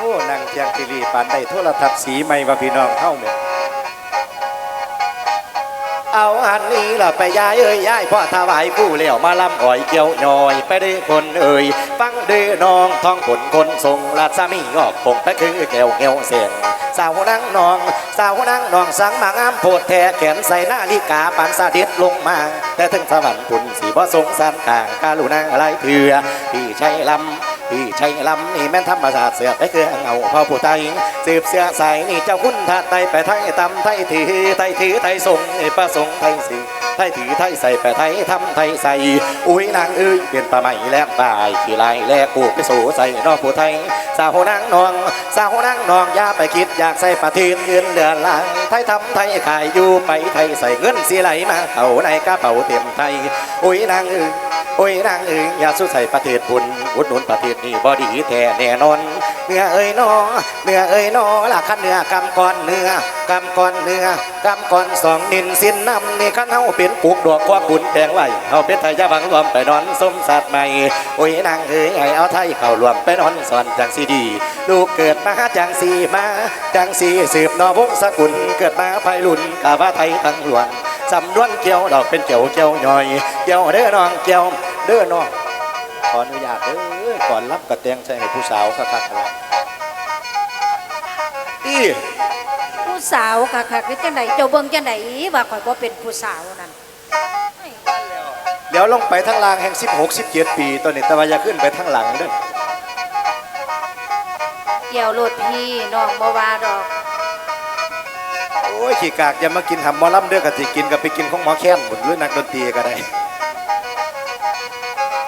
โอ้นางเทียงกิรีปานได้โทรทัศน์สีใหม่ว่าพี่น้องเข้าเนี่ยเอาอันนี้ล่ะไปย้ายเอ้ยย้ายพ่อถวายผู้เลี้ยวมาลำอ่อยเกี่ยวหน่อย ไปด้คนเอ่ยฟังเด้อน้องท้องผลคนทรงลาดสามีงอกผงตะคือแก้วแก้วเสียงสาวนั่งนอง สาวนั่งนองสังมางามโพดแท้แขนใส่หน้าลิกาปานสาเด็ดลงมา แต่ถึงสวรรค์ปุ่นสีบ่สงสารกลางกาลุนาอะไรเถื่อพี่ชัยลำ พี่ชัยลำนี่แม่นธรรมศาสตร์เสือไปคือเงาพ่อผู้ไทยสืบเสือสายนี่เจ้าคุณทาไตไปไทยตำไทยถือไทยถือไทยส่งนี่ประสงค์ไทยสิไทยถือไทยใส่ไปไทยทำไทยใส่อุ้ยนางเอ้ยเปลี่ยนปลาใหม่แลกตายขี่ลายแลกกูไปสู่ใส่นอกผู้ไทยสาวนางนองสาวนางนองอย่าไปคิดอยากใส่ประทศเงินเดือนหลังไทยทำไทยขายอยู่ไปไทยใส่เงินสีไหลมาเข้าในกระเป๋าเต็มไทยอุ้ยนางเอ้ย โอ้ยนางเอ๋ยอย่าสู้ใส่ประเทศบุญอุดหนุนประเทศนี้บ่ดีแท้แน่นอนเนื้อเอ้ยนอเนื้อเอ้ยนอละคันเนื้อกำก้อนเนื้อกำก้อนเนื้อกำก้อนสองนินสินน้ำนี่คันเฮาเป็นปลูกดอกกว่าบุญแดงไว้เฮาเป็นไทยยาบังรวมไปนอนสมศาสตร์ใหม่โอ้ยนางเอ๋ยให้เอาไทยเข้ารวมไปนอนสอนจังสีดี ลูกเกิดมาจังสีมาจังสีสืบนอวงศกุลเกิดมาภายรุ่นกาว่าไทยทั้งล้วน สำนวนเกี่ยวดอกเป็นเกี่ยวเกี่ยวหน่อยเกี่ยวเด้อน้องเกี่ยวเด้อน้องขออนุญาตเด้อก่อนรับกระเตียงใส่ให้ผู้สาวคักๆอะไรอีผู้สาวค่ะค่ะคือจังไดเจ้าเบิ่งจังไดว่าข่อยบ่เป็นผู้สาวนั่นเดี๋ยวลงไปทั้งล่างแห่ง 16 17 ปีตอนนี้แต่ว่าอย่าขึ้นไปทั้งหลังเด้อเกี่ยวโลดพี่น้องบ่ว่าดอกโอ้ ยขี้กากอย่ามากินหำมอลำเด้อกะทิกินกับไปกินของหมอแค้นบุญหรือนักดนตรีก็ได้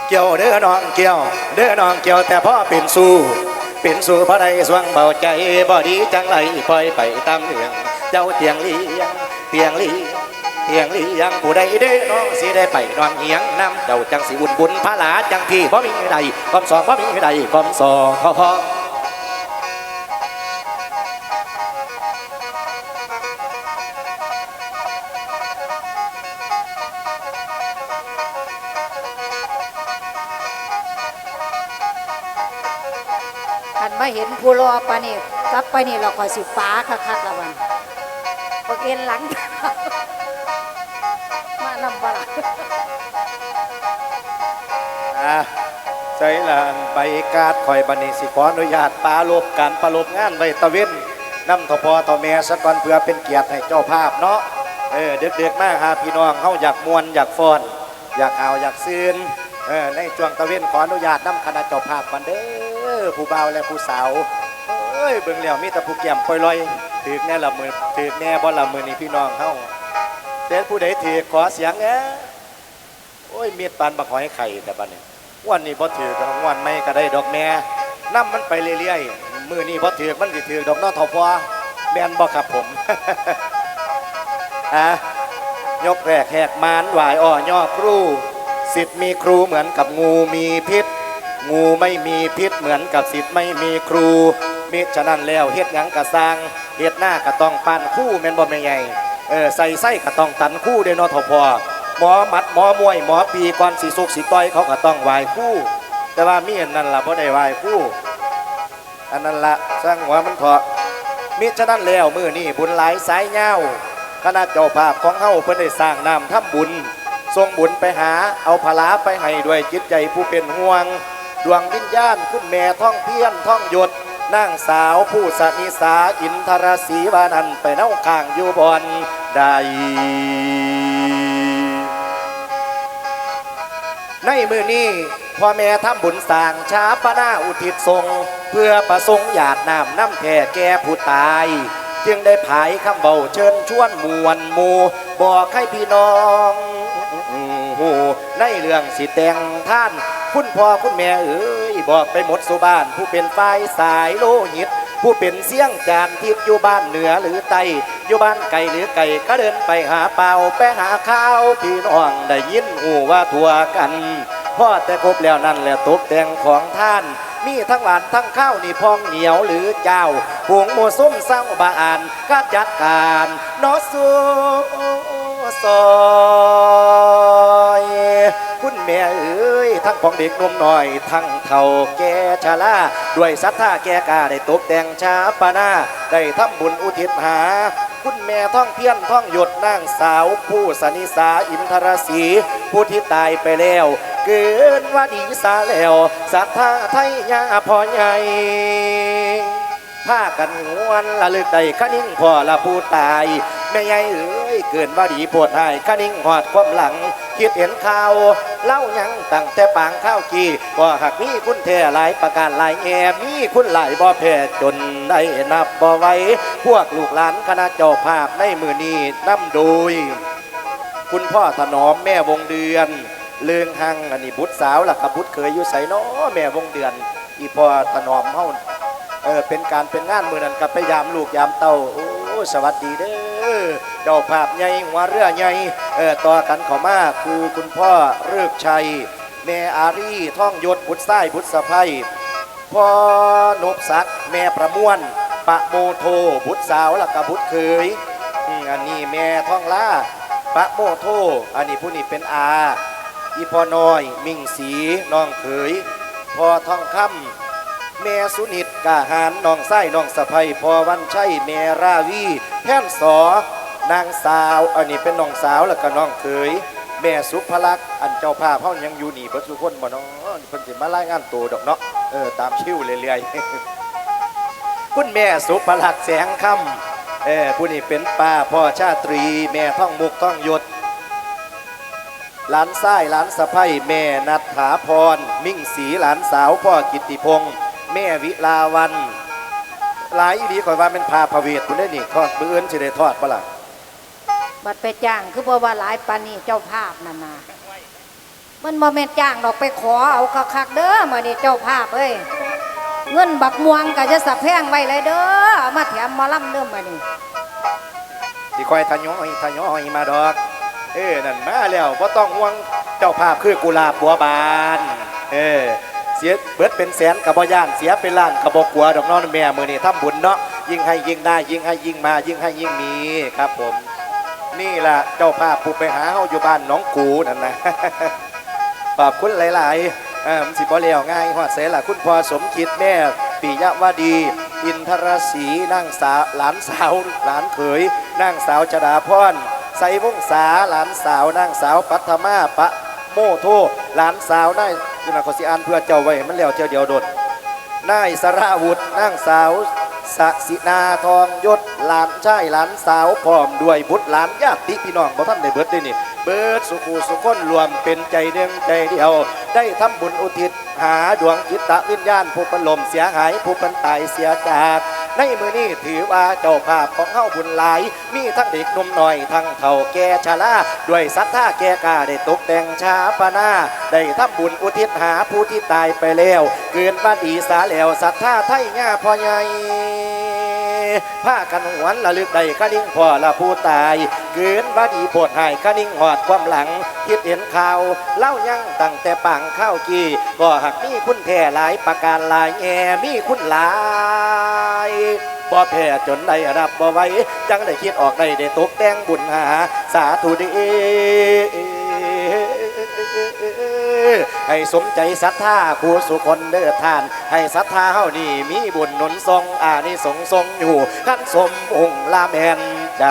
เกี่ยวเด้อน้องเกี่ยว เด้อน้องเกี่ยวแต่พ่อเป็นสู้เป็นสู้เพราะใดสวงเบาใจบ่ดีจังไรปล่อยไปตามเรื่องเจ้าเตียงลียงเตียงลีเตียงลียังผู้ใดเด้อน้องสิได้ไปนอนเหียงน้ำเจ้าจังสิบุญบุญพระหลาจังพี่บ่มีใดความสองบ่มีใดความสองพอพอ ผู้รอปานนี่กลับไปนี่เราข่อสิฟ้าคักๆละวันบ่เอ็นหลัง มานำบ่ล่ะอะใจละอันใบกาดคอยบันนี้สิขออนุญาตปลาลบการปลาลบงานไว้ตะเว้นนำทพอต่อแม่สักก่อนเพื่อเป็นเกียรติให้เจ้าภาพเนาะเออเด็กๆมากหาพี่น้องเฮาอยากมวนอยากฟ้อน อยากเอาอยากซื้นเออในช่วงตะเวนขออนุญาตน้ำคณะเจ้าภาพกันเด้อ ผู้บ่าวและผู้สาวเอ้ยเบิ่งแล้วมีแต่ผู้แก้มปล่อยลอยถือแน่ละมือถือแน่บ่ละมือนี่พี่น้องเฮาเด็ผู้ใดถือขอเสียงแน่โอ้ยเมียดปานบักหอยไข่แต่บัดนี้วันนี้พอถือกับวันไม่ก็ได้ดอกแม่น้ำมันไปเรื่อยๆมือนี้พอถือมันสิถือดอกเนอทอพอแมนบอกครับผมอะยกแรกแหกมานหวายอ้อย่อครูสิทธิ์มีครูเหมือนกับงูมีพิษ งูไม่มีพิษเหมือนกับสิทธิ์ไม่มีครูมิฉะนั้นแล้วเฮ็ดหยังกะสร้างเฮ็ดหน้าก็ต้องปานคู่แม่นบ่แม่ใหญ่เออใส่ไส้ก็ต้องตันคู่เด้อเนอทพอหมอหมัดหมอมวยหมอปีก่อนสีสุกสีต้อยเขาก็ต้องไหว้คู่ แต่ว่ามีอันนั้นล่ะบ่ได้ไหว้คู่อันนั้นละสร้างหัวมันเถาะมิฉะนั้นแล้วมือนี่บุญหลายสายเงาคณะเจ้าภาพของเฮาเพิ่นได้สร้างน้ำทำบุญส่งบุญไปหาเอาผลาไปให้ด้วยจิตใจผู้เป็นห่วง ดวงวิญญาณคุณแม่ท่องเพี้ยนท่องหยดนางสาวผู้สนิสาอินทรศรีวานันไปเน่าข้างอยู่บอนใดในมือนี้พ่อแม่ทำบุญสร้างชาปนาอุทิศทรงเพื่อประสงค์หยาดน้ำน้ำแผ่แก่ผู้ตาย จึงได้ผายคำเบาเชิญชวนมวลมูบอกให้พี่น้องหูในเรื่องสิแต่งท่าน คุณพ่อคุณแม่เอ๋ยบอกไปหมดสุบ้าน ผู้เป็นฝ่ายสายโลหิต ผู้เป็นเสียงจานทิพย์อยู่บ้านเหนือหรือใต้อยู่บ้านไก่หรือไก่ก็เดินไปหาเปล่าไปหาข้าวพี่น้องได้ยินหูว่าทัวกันพ่อแต่ครบแล้วนั่นแหละตกแต่งของท่าน มีทั้งหวานทั้งข้าวนี่พองเหนียวหรือเจ้าผงโมส้มเศร้าบานก็จัดการนอสูซอย คุณแม่เอ๋ย ทั้งของเด็กหนมหน้อย ทั้งเฒ่าแก่ชราด้วยศรัทธาแก่กาได้ตกแต่งชาปนาได้ทำบุญอุทิศหา คุณแม่ท่องเพียนท่องหยดนางสาว ผู้สนิสาอินทรศรีผู้ที่ตายไปแล้ว เกินว่าดีสาแล้วศรัทธาไทยยาพอใหญ่ผ้ากันงวนละลึกใดคะนิ่งพ่อละผู้ตายแม่ใหญ่เอ้ยเกินว่าดีปวดหายคะนิ่งหอดความหลัง คิดเห็นข่าว เล่ายังตั้งแต่ปางข้าวกีบ่หักมีคุณแท้หลายประการหลายแง่มีคุณหลายบ่แพ้จนได้นับบ่ไว้ พวกลูกหลานคณะเจ้าภาพในมือนี้นำโดย คุณพ่อถนอมแม่วงเดือน เลืองหังอันนี้บุตรสาวล่ะครับบุตรเคยอยู่ใส่น้อแม่วงเดือน อีพ่อถนอมเฮาเออเป็นการเป็นงานมือนั้นกับไปยามลูกยามเต้าโอ้สวัสดีเด้อ เจ้าภาพใหญ่หัวเรือใหญ่เออต่อกันเขอมาคือคุณพ่อเริกชัยแม่อารีท่องยศบุตรไส้บุตรสะพ้ยพ่อนกศักดิ์แม่ประมวลปะโมโทบุตรสาวและกับบุตรเคยอันนี้แม่ท่องล่าปะโมโทอันนี้ผู้นี้เป็นอาอีพ่อน้อย มิ่งสีน้องเขยพ่อท่องคำแม่สุนิตกาหารน้องไส้น้องสะพยพ่อวันชัยแม่ราวีแท่นสอ นางสาวอันนี้เป็นน้องสาวแล้วก็น้องเขยแม่สุภลักษณ์อันเจ้าภาพเฮายังอยู่นี่เบ่สุคนบ่เนาะเพิ่นสิมารายงานตัวดอกเนาะเออตามชิวเรื่อยๆคุณแม่สุภลักษณ์แสงคำเออผู้นี้เป็นป้าพ่อชาตรี แม่ท่องมุกท่องยศหลานไส้หลานสะพ้ยแม่นัทถาพร มิ่งสีหลานสาวพ่อกิติพงษ์แม่วิลาวันหลายอีดีข่อยว่าเป็นพาพระเวทคุณได้นี่ทอดมื้ออื่นสิได้ทอดบ่ล่ะ บัดไปจ้าง คือบ่ว่าหลายปานนี้เจ้าภาพนั่นนะมันบ่แม่นจ้างดอกไปขอเอาคักๆเด้อมาเนี่เจ้าภาพเอ้ยเงินบักม่วงก็จะสะแพงไว้เลยเด้อเอามาแถมมอลำเด้อมานี่สิคอยทะยอยทะยอยมาดอก เออนั่นมาแล้วบ่ต้องห่วงเจ้าภาพคือกุลาบบัวบาน เออเสียเบิดเป็นแสนกับบ่ย่านเสียเป็นล้านกับบ่กลัวดอกน้องแม่มือนี่ทำบุญเนาะยิ่งให้ยิ่งได้ยิ่งให้ยิ่งมายิ่งให้ยิ่งมีครับผม นี่ล่ะเจ้าภาพผู้ไปหาเฮาอยู่บ้านหน้องกูนั่นนะ ขอบคุณหลายๆเออมันสิบ่เลี้ยวง่ายฮอดเสล่ะคุณพ่อสมคิดแม่ปิยวดี อินทรศรีนางสาวหลานสาวหลานเขยนางสาวจดาพรใสวงศาหลานสาวนางสาวปัทมาปะโมโทหลานสาวได้คือนาขอสิอ่านเพื่อเจ้าไว้ให้มันแล้วเจ้าเดียวโดดนายสราวุธนางสาว สสินาทองยศหลานชายหลานสาวพร้อมด้วยบุตรหลานญาติพี่น้องบ่ท่านได้เบิดได้นี่ เบิดสุขูสุคนรวมเป็นใจเดียงใจเดียว ได้ทำบุญอุทิศหาดวงจิตตวิญญาณผู้เป็นลมเสียหายผู้เป็นตายเสียจาก ในมือนี้ถือว่าเจ้าภาพของเฮาบุญหลาย มีทั้งเด็กหนุ่มหน่อยทั้งเฒ่าแก่ชราด้วยศรัทธาแก่กาได้ตกแต่งชาปนาได้ทำบุญอุทิศหาผู้ที่ตายไปแล้ว เกินบ้านอีสาแล้วศรัทธาไทยง่าพ่อใหญ่ ผ้ากันหวนละลึกใดคะนิ่งพ่อละผู้ตาย เกินบาดีโพดหายคะนิ่งหอดความหลังคิดเห็นข่าวเล่ายั่งตั้งแต่ปังข้าวกีก็หักมีคุณแท่หลายประการหลายแง่มีคุณหลายบ่แพ้จนได้รับบ่ไว้จังได้คิดออกได้ได้ตกแต่งบุญหา สาธุดี ให้สมใจศรัทธาผู้สุคนเด้อทาน ให้ศรัทธาเฮานี่มีบุญหนุนทรงอานิสงส์ทรงอยู่ขันสมองค์ลาแมนใด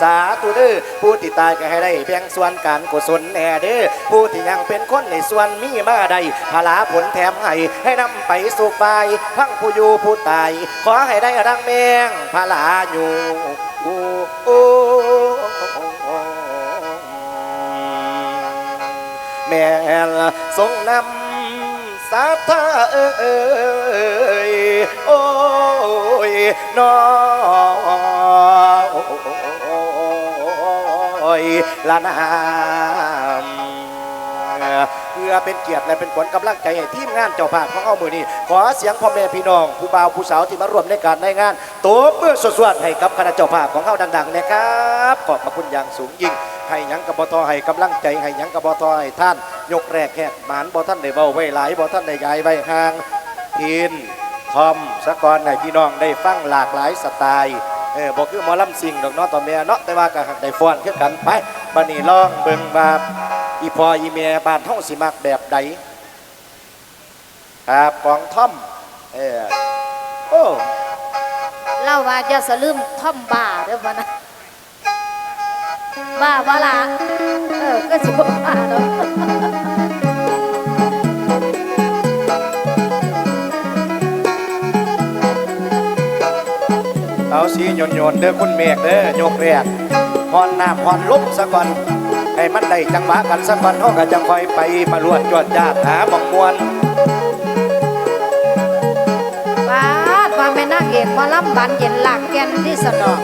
สาธุเด้อผู้ที่ตายก็ให้ได้เพียงส่วนการกุศลแน่เด้อผู้ที่ยังเป็นคนในส่วนมีมาใดพลาผลแถมให้ให้นำไปสู่ไปพังผู้อยู่ผู้ตาย ขอให้ได้รังแมงพลาอยู่ โอ้แม่ละทรงนำ พื่อเป็นเกียรติและเป็นขวัญกำลังใจให้ทีมงานเจ้าภาพของเอามือนี้ ขอเสียงพ่อแม่พี่น้อง ผู้บ่าวผู้สาวที่มาร่วมในการในงานตัวเมื่อสวดๆให้กับคณะเจ้าภาพของเขาดังๆนะครับขอบพระคุณอย่างสูงยิ่งให้ยังกับบทอให้กำลังใจให้ยังกับบทอให้ท่าน ยกแรกแขกหมานบอท่านได้เบาไว้หลายบอท่านได้ย้ายไว้ห่างพินทอมสกอนให้พี่น้องได้ฟังหลากหลายสไตล์เออบอกคือหมอลำสิงดอกเนาะต่อเมียเนาะแต่ว่าก็หักได้ฟ้อนคือกันไปบัดนี้ลองเบิ่งว่า อีพออีเมียบ้านเฮาสิมักแบบใดครับกองท่อมเออโอ้เล่าว่าจะสลืมท่อมบ้าเด้อบ่นะบ้าบ่ล่ะเออก็สิบ่บ้าเนาะเอาสีโยนโยนๆเด้อคุณเมฆเด้อยกแรกพรน้ำพรลมซะก่อน ให้มันได้จังหวะกันซะก่อนเฮาก็จังค่อยไปมาลวดจวดจาดหาบังมวนบาดว่าแม่นางเอกหมาล่ำบันเย็นหลากแก่นที่สะดอก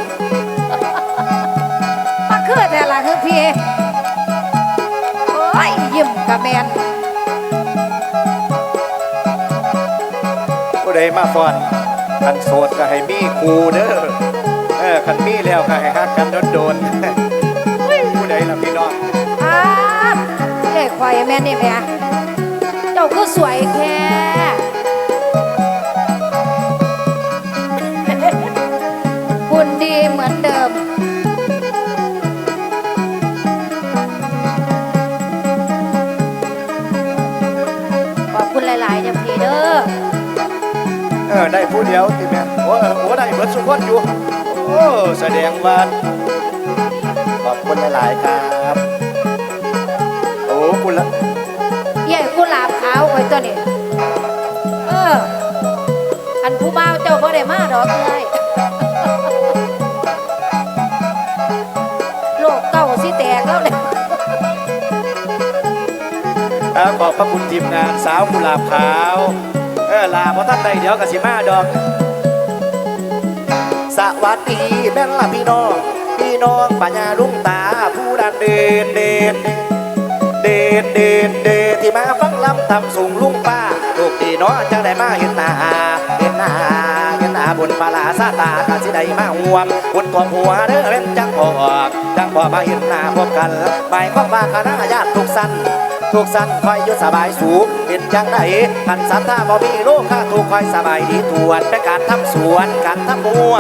มาคือแต่ละคือพี่โอ้ยยิ้มกะแมนผู้ใดมาฟ้อนคันโสดก็ให้มีครูเด้อเออคันมีแล้วก็ให้ฮักกันโดนๆ วยแม่นี่แม่เจ้าคือสวยแค่หุ่นดีเหมือนเดิม ขอบคุณหลายๆจ้ะพี่เด้อเออได้ผู้เดียวที่แม่โอ้โหได้เบิดสุกคนอยู่ โอ้แสดงว่าขอบคุณหลาย ๆ ครับ คุณละใหญ่กุหลาบขาวไว้ตัวนี้เออ อันผู้บ่าวเจ้าบ่ได้มาดอกเลยโลกเก่าสิแตกแล้วเลยอ่าขอบพระคุณทีมงานสาวกุหลาบขาว เออลาเพราะท่านใดเดี๋ยวก็สิมาดอก สวัสดีแม่นล่ะพี่น้อง พี่น้องปัญญาลุงตาผู้ดันเดินเดินเดิน เดินเดินที่มาฟังลำทำสูงลุงป้าลูกดีเนาะจังได้มาเห็นหน้าเห็นหน้าเห็นหน้าบนปลาซาตากะสิได้มาห่วมบนตัวหัวเด้อเล่นจังพอกจังพอมาเห็นหน้าพบกันหมายความว่าคณะญาติทุกสันทุกสันคอยอยู่สบายสูงเป็นจังไดขันสันถ้าบ่มีโลกข้าทุกคอยสบายดีทวนเป็นการทำสวนการทำบัว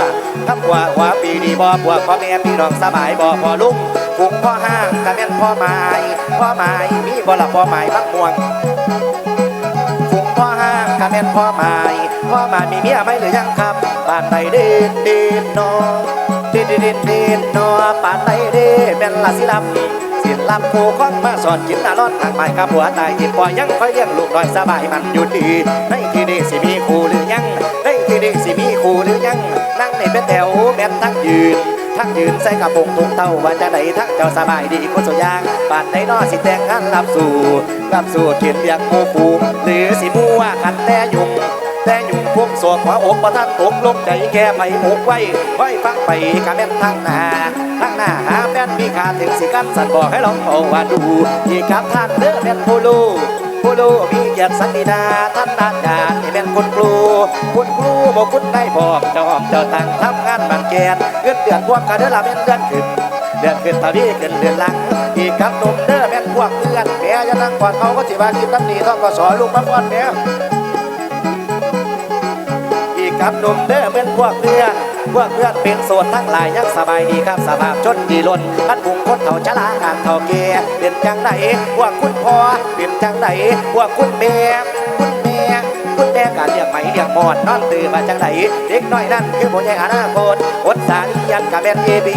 ทำหัวหัวปีดีบ่บวกพ่อแม่พี่น้องสบายบ่พอลุง ฟุงพ่อห้างกะแม่นพ่อไม้พ่อไม้มีบ่ละพ่อไม้บักม่วงฟุงพ่อห้างกะแม่นพ่อไม้พ่อไม้มีเมียไหมหรือยังครับบ้านใดเด่นเด่นนอเด่นเด่นเด่นเด่นอบ้านใดเด่นแม่นละสิลำสินลำผูข้องมาสอนกินตาลอดทางไปกับหัวตายที่ปล่อยยังคอยเลี้ยงลูกน้อยสบายมันอยู่ดีในที่นี้สิมีครูหรือยังในที่นี้สิมีครูหรือยังนั่งในเป็นแถวแม่นทั้งยืน ทั้งยืนใส่กระโปรงถุงเต้าว่าจะไหนทั้งเจ้าสบายดีคนสุยางบ้านในนอสิแต่งงานรับสู่รับสู่เขียนเรียกโมคูหรือสิมัวขันแต่ยุงแต่ยุงพวกสวกหัวอกมาทั้งตกลงใจแก่ไปหมกไว้ไว้ฟังไปกะแม่นทางหน้าทางหน้าหาแม่นมีค่าถึงสิกันสันบอกให้ลองเอาว่าดูที่กับทางเด้อแม่นผู้ลู ผู้ลูมีเกียรติสันตินาท่านอาจารย์ที่เป็นคุณครู คุณครูบอกคุณได้พอมเจอมเจ้าตังทำงานบางแกนเงินเดือนพวกกันเด้อละแม่นเดือนขึ้นเดือนขึ้นตาพี่ขึ้นเดือนหลังอีกกับหนุ่มเด้อแม่นพวกเพื่อนแม่จะนั่งก่อนเขาก็สิบากินตั้งนีต้องก็สอนลูกมาก่อนแม่อีกกับหนุ่มเด้อเป็นพวกเพื่อนพวกเพื่อนเป็นโสดทั้งหลายยังสบายดีครับสภาพจนดีล้นท่านบุงคนเฒ่าชราการเฒ่าแก่เป็นจังไดพวกคุณพ่อ เป็นจังไดพวกคุณแม่คุณแม่คุณแม่การเรียงไหมเรียงหมอดนอนตื่นมาจังไดเด็กน้อยนั่นคือโมยังอนาคตอดสาลียันกับเป็นเอบี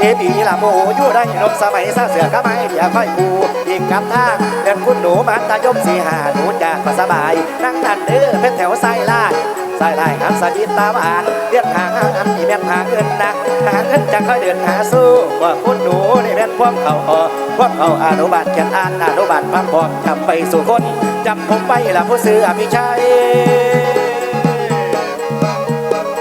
เอบีละโมโหอยู่ได้นมสมัยซาเสือก็ไม่เดี๋ยวค่อยกูอีกกับทางเดินคุณหนูมันตายมสีหาหนูจากก็สบายนั่งนั่นเด้อเป็นแถวไซลา สายลายครับสาดิตตาหวานเรียกหางอันนี้แม่นหาเงินนะหาเงินจะค่อยเดือดหาสู้ว่าคุณหนูนี่แม่นควกเขาคอควกเขาอนุบาลเขียนอ่านอนุบาลพักผ่อจำไปสู่คนจำผมไปละผู้ซื้ออภิชัย